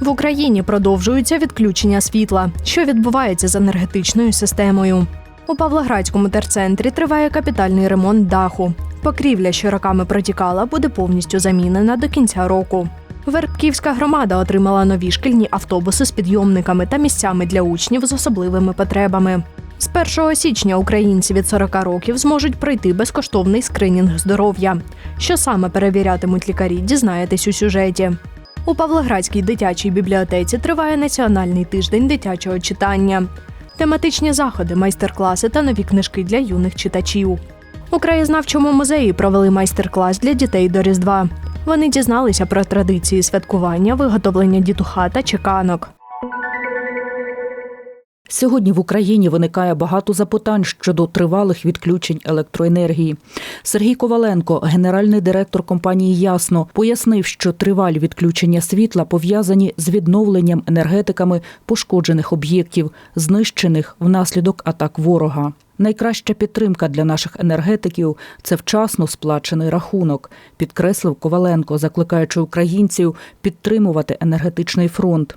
В Україні продовжуються відключення світла, що відбувається з енергетичною системою. У Павлоградському терцентрі триває капітальний ремонт даху. Покрівля, що роками протікала, буде повністю замінена до кінця року. Вербківська громада отримала нові шкільні автобуси з підйомниками та місцями для учнів з особливими потребами. З 1 січня українці від 40 років зможуть пройти безкоштовний скринінг здоров'я. Що саме перевірятимуть лікарі, дізнаєтесь у сюжеті. У Павлоградській дитячій бібліотеці триває національний тиждень дитячого читання. Тематичні заходи, майстер-класи та нові книжки для юних читачів. У краєзнавчому музеї провели майстер-клас для дітей до Різдва. Вони дізналися про традиції святкування, виготовлення дітуха та чеканок. Сьогодні в Україні виникає багато запитань щодо тривалих відключень електроенергії. Сергій Коваленко, генеральний директор компанії Ясно, пояснив, що тривалі відключення світла пов'язані з відновленням енергетиками пошкоджених об'єктів, знищених внаслідок атак ворога. Найкраща підтримка для наших енергетиків це вчасно сплачений рахунок, підкреслив Коваленко, закликаючи українців підтримувати енергетичний фронт.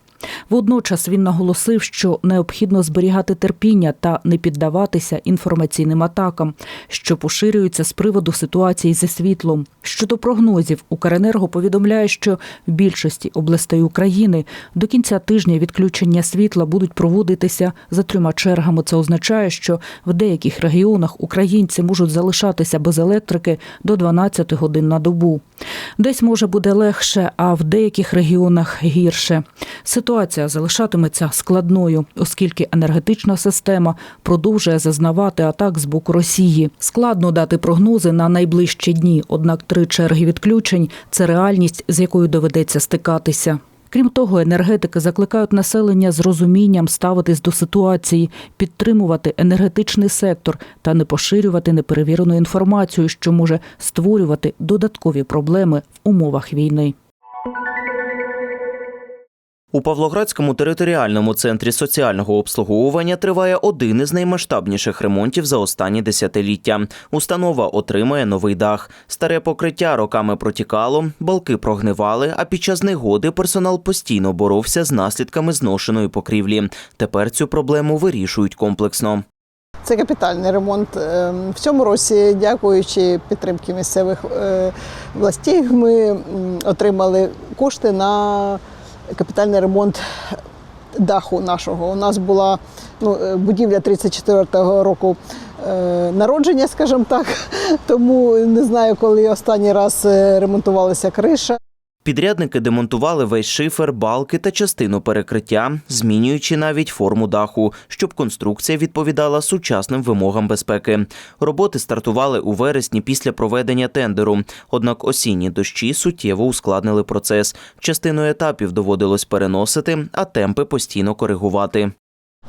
Водночас він наголосив, що необхідно зберігати терпіння та не піддаватися інформаційним атакам, що поширюються з приводу ситуації зі світлом. Щодо прогнозів, Укренерго повідомляє, що в більшості областей України до кінця тижня відключення світла будуть проводитися за трьома чергами. Це означає, що в деяких регіонах українці можуть залишатися без електрики до 12 годин на добу. Десь може буде легше, а в деяких регіонах гірше. Ситуація залишатиметься складною, оскільки енергетична система продовжує зазнавати атак з боку Росії. Складно дати прогнози на найближчі дні, однак три черги відключень це реальність, з якою доведеться стикатися. Крім того, енергетики закликають населення з розумінням ставитись до ситуації, підтримувати енергетичний сектор та не поширювати неперевірену інформацію, що може створювати додаткові проблеми в умовах війни. У Павлоградському територіальному центрі соціального обслуговування триває один із наймасштабніших ремонтів за останні десятиліття. Установа отримає новий дах. Старе покриття роками протікало, балки прогнивали, а під час негоди персонал постійно боровся з наслідками зношеної покрівлі. Тепер цю проблему вирішують комплексно. Це капітальний ремонт. Е, В цьому році, дякуючи підтримки місцевих е, властей, ми отримали кошти на капітальний ремонт даху нашого. У нас була ну, е, будівля 34-го року е, народження, скажімо так, тому не знаю, коли останній раз е, ремонтувалася криша. Підрядники демонтували весь шифер, балки та частину перекриття, змінюючи навіть форму даху, щоб конструкція відповідала сучасним вимогам безпеки. Роботи стартували у вересні після проведення тендеру. Однак осінні дощі суттєво ускладнили процес. Частину етапів доводилось переносити, а темпи постійно коригувати.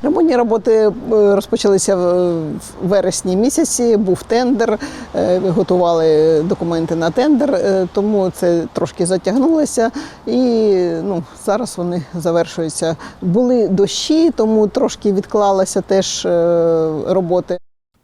Ремонтні роботи е, розпочалися в вересні місяці. Був тендер, е, готували документи на тендер, е, тому це трошки затягнулося. І ну, зараз вони завершуються. Були дощі, тому трошки відклалися теж роботи.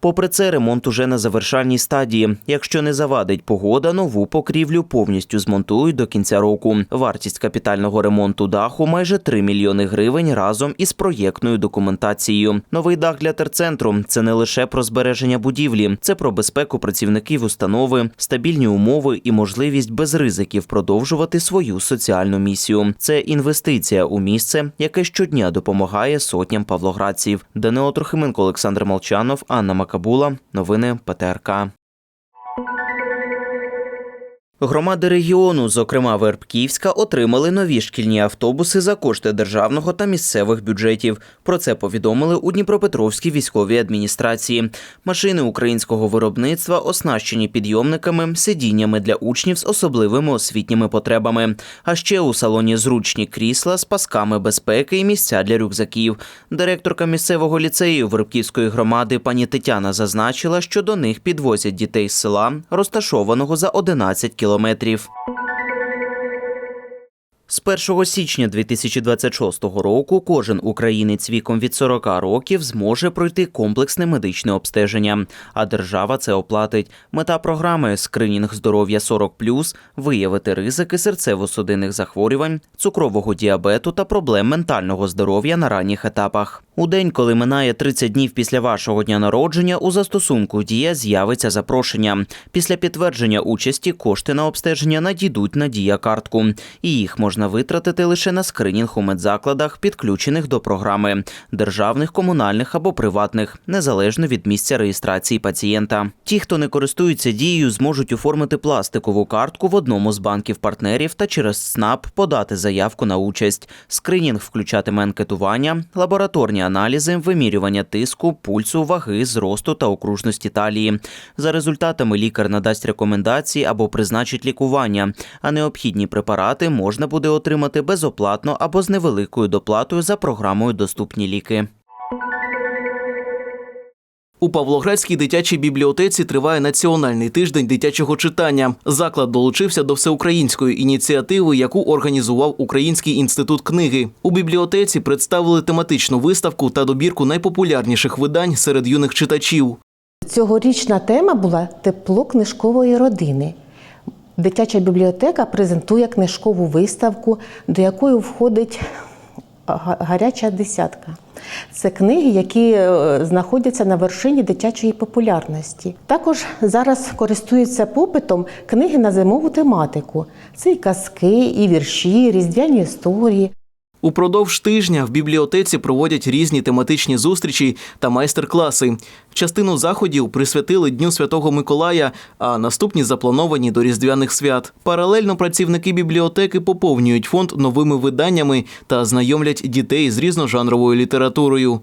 Попри це, ремонт уже на завершальній стадії. Якщо не завадить погода, нову покрівлю повністю змонтують до кінця року. Вартість капітального ремонту даху майже 3 мільйони гривень разом із проєктною документацією. Новий дах для терцентру це не лише про збереження будівлі, це про безпеку працівників установи, стабільні умови і можливість без ризиків продовжувати свою соціальну місію. Це інвестиція у місце, яке щодня допомагає сотням павлоградців. Данило Трохименко, Олександр Молчанов, Анна Макабула. Новини ПТРК. Громади регіону, зокрема Вербківська, отримали нові шкільні автобуси за кошти державного та місцевих бюджетів. Про це повідомили у Дніпропетровській військовій адміністрації. Машини українського виробництва оснащені підйомниками, сидіннями для учнів з особливими освітніми потребами. А ще у салоні зручні крісла з пасками безпеки і місця для рюкзаків. Директорка місцевого ліцею Вербківської громади пані Тетяна зазначила, що до них підвозять дітей з села, розташованого за 11 кілометрів. З 1 січня 2026 року кожен українець віком від 40 років зможе пройти комплексне медичне обстеження, а держава це оплатить. Мета програми скринінг здоров'я 40+, виявити ризики серцево-судинних захворювань, цукрового діабету та проблем ментального здоров'я на ранніх етапах. У день, коли минає 30 днів після вашого дня народження, у застосунку Дія з'явиться запрошення. Після підтвердження участі кошти на обстеження надійдуть на Дія картку, і їх можна витратити лише на скринінг у медзакладах, підключених до програми державних, комунальних або приватних, незалежно від місця реєстрації пацієнта. Ті, хто не користується дією, зможуть оформити пластикову картку в одному з банків партнерів та через СНАП подати заявку на участь. Скринінг включатиме анкетування, лабораторні аналізи, вимірювання тиску, пульсу, ваги, зросту та окружності талії. За результатами лікар надасть рекомендації або призначить лікування, а необхідні препарати можна буде отримати безоплатно або з невеликою доплатою за програмою Доступні ліки. У Павлоградській дитячій бібліотеці триває національний тиждень дитячого читання. Заклад долучився до всеукраїнської ініціативи, яку організував Український інститут книги. У бібліотеці представили тематичну виставку та добірку найпопулярніших видань серед юних читачів. Цьогорічна тема була тепло книжкової родини. Дитяча бібліотека презентує книжкову виставку, до якої входить гаряча десятка. Це книги, які е, знаходяться на вершині дитячої популярності. Також зараз користуються попитом книги на зимову тематику. Це і казки, і вірші, і різдвяні історії. Упродовж тижня в бібліотеці проводять різні тематичні зустрічі та майстер-класи. Частину заходів присвятили Дню Святого Миколая, а наступні заплановані до різдвяних свят. Паралельно працівники бібліотеки поповнюють фонд новими виданнями та знайомлять дітей з різножанровою літературою.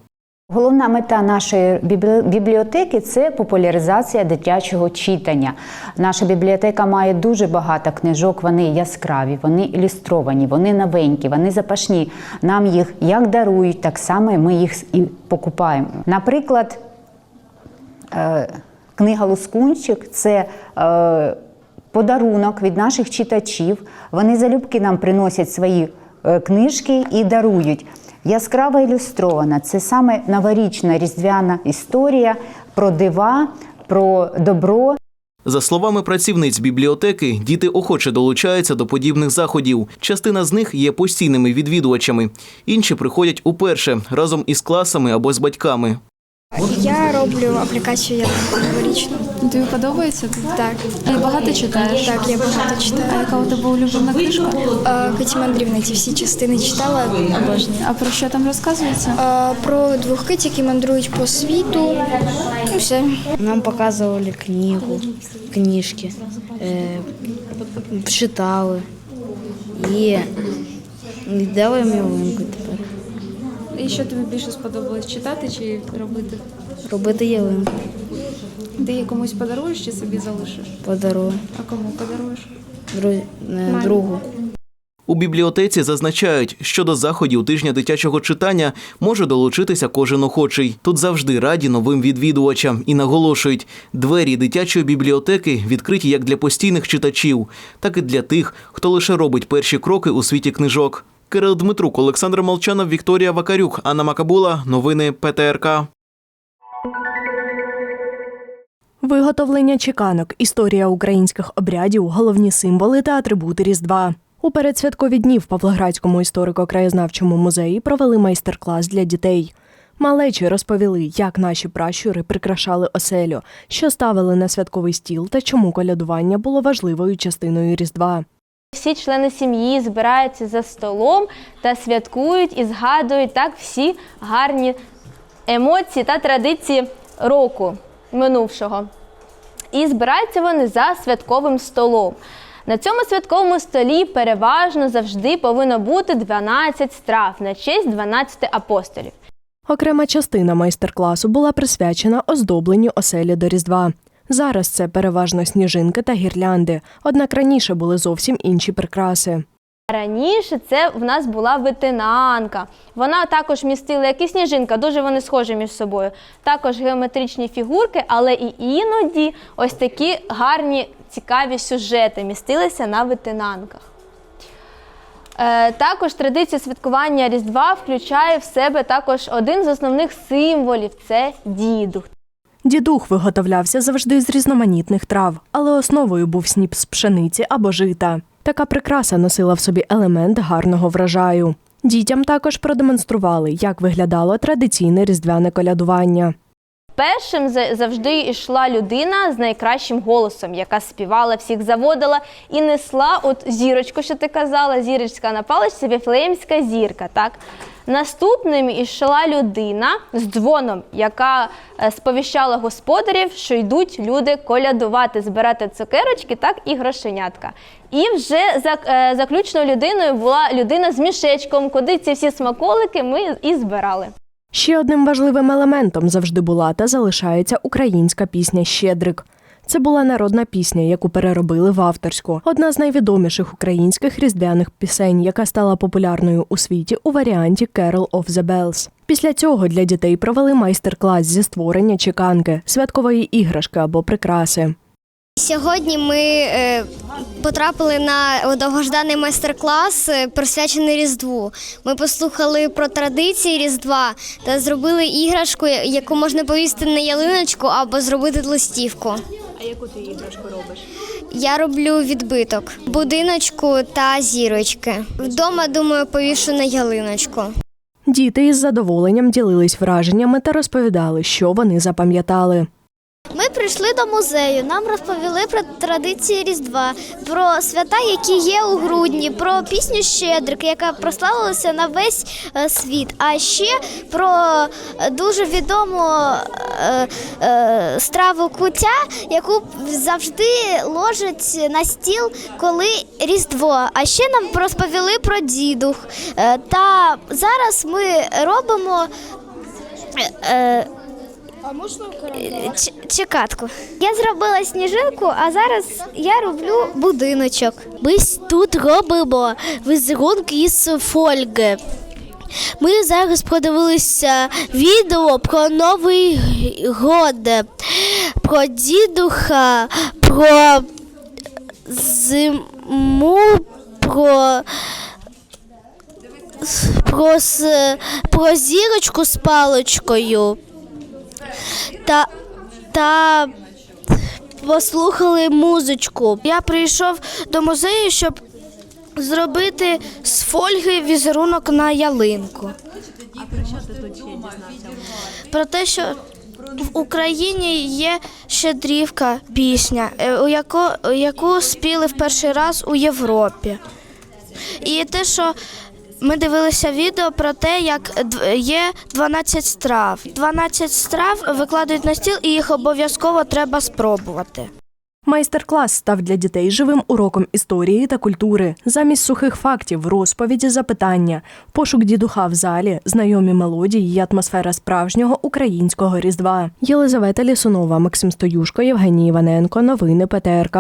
Головна мета нашої бібліотеки це популяризація дитячого читання. Наша бібліотека має дуже багато книжок. Вони яскраві, вони ілюстровані, вони новенькі, вони запашні. Нам їх як дарують, так само ми їх і покупаємо. Наприклад, е, книга Лускунчик це е, подарунок від наших читачів. Вони залюбки нам приносять свої е, книжки і дарують. Яскрава ілюстрована це саме новорічна різдвяна історія про дива, про добро. За словами працівниць бібліотеки, діти охоче долучаються до подібних заходів. Частина з них є постійними відвідувачами, інші приходять уперше разом із класами або з батьками. Я роблю аплікацію як новорічну. Тобі подобається? Так, Ти багато читаєш? так, я багато А читаю. яка у тебе улюблена книжка? Е, Каті Мандрівна ці всі частини читала. Обожнюю. А про що там розказується? Е, Про двох кит, які мандрують по світу. І все. Нам показывали книгу, книжки, э, читали і ялинку тепер. І що тобі більше сподобалось читати чи робити? Робити ялинку, Ти її комусь подаруєш чи собі залишиш? подарую А кому подаруєш? дру- е, другу. У бібліотеці зазначають, що до заходів тижня дитячого читання може долучитися кожен охочий. Тут завжди раді новим відвідувачам і наголошують, двері дитячої бібліотеки відкриті як для постійних читачів, так і для тих, хто лише робить перші кроки у світі книжок. Кирил Дмитрук, Олександр Молчанов, Вікторія Вакарюк, Анна Макабула. Новини ПТРК. Виготовлення чеканок, історія українських обрядів, головні символи та атрибути Різдва. У передсвяткові дні в Павлоградському історико-краєзнавчому музеї провели майстер-клас для дітей. Малечі розповіли, як наші пращури прикрашали оселю, що ставили на святковий стіл та чому колядування було важливою частиною Різдва. Всі члени сім'ї збираються за столом та святкують і згадують так всі гарні емоції та традиції року минувшого. І збираються вони за святковим столом. На цьому святковому столі переважно завжди повинно бути 12 страв на честь 12 апостолів. Окрема частина майстер-класу була присвячена оздобленню оселі до Різдва. Зараз це переважно сніжинки та гірлянди, однак раніше були зовсім інші прикраси. Раніше це в нас була витинанка. Вона також містила, як і сніжинка, дуже вони схожі між собою. Також геометричні фігурки, але і іноді ось такі гарні цікаві сюжети містилися на витинанках. Е, також традиція святкування Різдва включає в себе також один з основних символів це дідух. Дідух виготовлявся завжди з різноманітних трав, але основою був сніп з пшениці або жита. Така прикраса носила в собі елемент гарного врожаю. Дітям також продемонстрували, як виглядало традиційне різдвяне колядування. Першим за- завжди йшла людина з найкращим голосом, яка співала, всіх заводила і несла от зірочку, що ти казала, зірочка на паличці, віфлеємська зірка. Так? Наступним йшла людина з дзвоном, яка е, сповіщала господарів, що йдуть люди колядувати, збирати цукерочки, так і грошенятка. І вже е, заключною людиною була людина з мішечком, куди ці всі смаколики ми і збирали. Ще одним важливим елементом завжди була та залишається українська пісня Щедрик. Це була народна пісня, яку переробили в авторську. Одна з найвідоміших українських різдвяних пісень, яка стала популярною у світі у варіанті Carol of the Bells. Після цього для дітей провели майстер-клас зі створення чеканки, святкової іграшки або прикраси. Сьогодні ми е, потрапили на довгожданий майстер-клас, е, присвячений Різдву. Ми послухали про традиції Різдва та зробили іграшку, яку можна повісити на ялиночку або зробити листівку. А яку ти іграшку робиш? Я роблю відбиток, будиночку та зірочки. Вдома, думаю, повішу на ялиночку. Діти із задоволенням ділились враженнями та розповідали, що вони запам'ятали. Ми прийшли до музею. Нам розповіли про традиції Різдва, про свята, які є у грудні, про пісню Щедрик, яка прославилася на весь е, світ. А ще про е, дуже відому е, е, страву куття, яку завжди ложать на стіл, коли Різдво. А ще нам розповіли про дідух. Е, та зараз ми робимо. е, е, Ч- чекатку. Я зробила сніжинку, а зараз я роблю будиночок. Ми тут робимо візерунки із фольги. Ми зараз подивилися відео про Новий год, про дідуха, про зиму, про про, про зірочку з паличкою та, та послухали музичку. Я прийшов до музею, щоб зробити з фольги візерунок на ялинку. Про те, що в Україні є щедрівка пісня, е, у яку, яку спіли в перший раз у Європі. І те, що ми дивилися відео про те, як є 12 страв. 12 страв викладають на стіл, і їх обов'язково треба спробувати. Майстер-клас став для дітей живим уроком історії та культури. Замість сухих фактів, розповіді, запитання, пошук дідуха в залі, знайомі мелодії і атмосфера справжнього українського різдва. Єлизавета Лісунова, Максим Стоюшко, Євгеній Іваненко. Новини ПТРК.